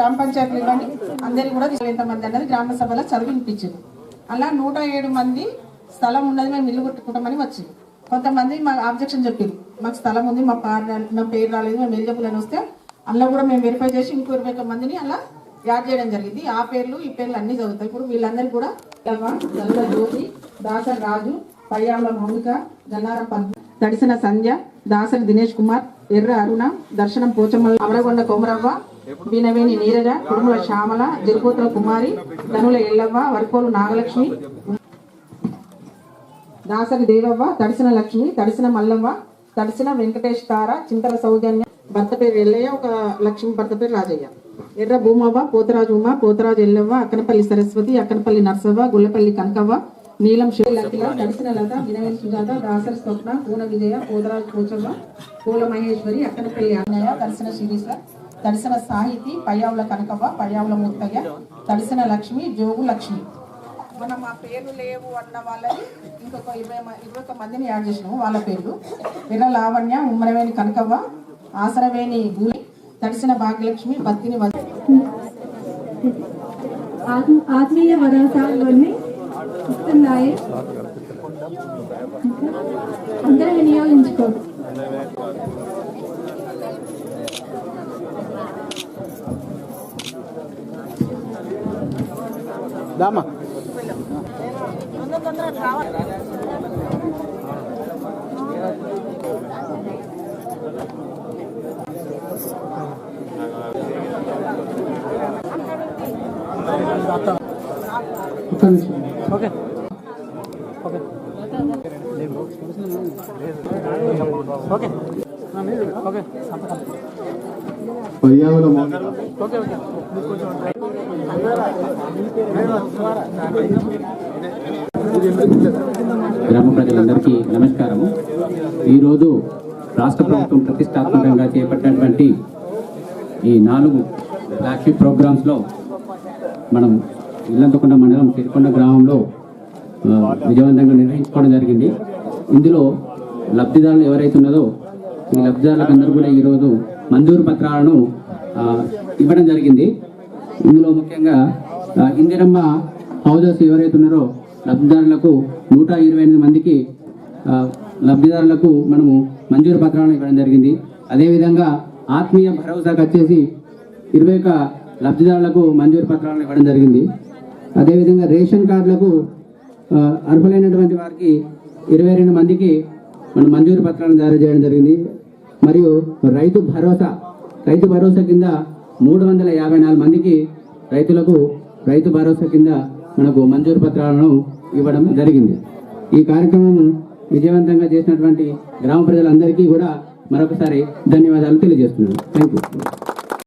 గ్రామ పంచాయతీలు ఇవ్వండి అందరికీ కూడా ఎంతమంది అన్నది గ్రామ సభలో చదివినిపించింది. అలా నూట ఏడు మంది స్థలం ఉన్నది మేము ఇల్లు కొట్టుకుంటామని వచ్చింది. కొంతమంది మా ఆబ్జెక్షన్ చెప్పింది మాకు స్థలం ఉంది మా పార్ మా పేరు రాలేదు మేము ఎలిజిబుల్ అని వస్తే అందులో కూడా మేము వెరిఫై చేసి ఇంకో ఇరవై ఒక్క మందిని అలా యాడ్ చేయడం జరిగింది. ఆ పేర్లు ఈ పేర్లు అన్ని చదువుతాయి. ఇప్పుడు వీళ్ళందరూ కూడా లవ, జ్యోతి దాసర్ రాజు పయ్యాల మౌనిక గన్నారం పద్మ నడిసిన సంధ్య దాసరి దినేష్ కుమార్ ఎర్ర అరుణ దర్శనం పోచమ్మల అమరగొండ కొమరవ్వ బీనవేణి నీరజ కుడుముల శ్యామల జరుపోతుల కుమారి ధనుల ఎల్లవ్వ వరకోలు నాగలక్ష్మి. దాసరి దేవవ్వ తడిసిన లక్ష్మి తడిసిన మల్లవ్వ తడిసిన వెంకటేష్ తార చింతల సౌజన్య. భర్త పేరు ఎల్లయ్య ఒక లక్ష్మి భర్త పేరు రాజయ్య. ఎర్ర భూమవ్వ పోతరాజు ఉమ పోతరాజు ఎల్లవ్వ అక్కనపల్లి సరస్వతి అక్కనపల్లి నర్సవ్వ గుల్లపల్లి కనకవ్వ. నీలం శివ లకిల తడిసిన లత వినయ సుజాత దాసరి స్వప్న పూన విజయ పోతరాజు పోచవ్వ పూల మహేశ్వరి అక్కడపల్లి అన్నయ్య దర్శన శిరీష దర్శన సాహితి పయ్యావుల కనకవ్వ పయ్యావుల ముత్తయ్య దర్శన లక్ష్మి జోగు లక్ష్మి. మనం ఆ పేర్లు లేవు అన్న వాళ్ళని ఇంకొక ఇరవై ఇరవై ఒక మందిని యాడ్ చేసినాము వాళ్ళ పేర్లు. వీర లావణ్య ఉమ్మరవేణి కనకవ్వ ఆసరవేణి భూమి దర్శన భాగ్యలక్ష్మి బత్తిని ఆత్మ- ఆత్మీయ వరాసాన్ని ఇస్తున్నాయి అందరూ వినియోగించుకోండి. దామా. Okay okay. Okay. Okay. Okay. Okay గ్రామ ప్రజలందరికీ నమస్కారము. ఈరోజు రాష్ట్ర ప్రభుత్వం ప్రతిష్టాత్మకంగా చేపట్టినటువంటి ఈ నాలుగు ఫ్లాగ్షిప్ ప్రోగ్రామ్స్లో మనం ఇల్లంతకొండ మండలం సిరికొండ గ్రామంలో విజయవంతంగా నిర్వహించుకోవడం జరిగింది. ఇందులో లబ్ధిదారులు ఎవరైతే ఉన్నదో ఈ లబ్ధిదారులకు అందరూ కూడా ఈరోజు మంజూరు పత్రాలను ఇవ్వడం జరిగింది. ఇందులో ముఖ్యంగా ఇందిరమ్మ హౌజర్స్ ఎవరైతే ఉన్నారో లబ్ధిదారులకు నూట ఇరవై ఎనిమిది మందికి లబ్ధిదారులకు మనము మంజూరు పత్రాలను ఇవ్వడం జరిగింది. అదేవిధంగా ఆత్మీయ భరోసాకు వచ్చేసి ఇరవై ఒక లబ్ధిదారులకు మంజూరు పత్రాలను ఇవ్వడం జరిగింది. అదేవిధంగా రేషన్ కార్డులకు అర్హులైనటువంటి వారికి ఇరవై రెండు మందికి మనం మంజూరు పత్రాలను జారీ చేయడం జరిగింది. మరియు రైతు భరోసా రైతు భరోసా కింద మూడు వందల యాభై నాలుగు మందికి రైతులకు రైతు భరోసా కింద మనకు మంజూరు పత్రాలను ఇవ్వడం జరిగింది. ఈ కార్యక్రమం విజయవంతంగా చేసినటువంటి గ్రామ ప్రజలందరికీ కూడా మరొకసారి ధన్యవాదాలు తెలియజేస్తున్నాను. Thank you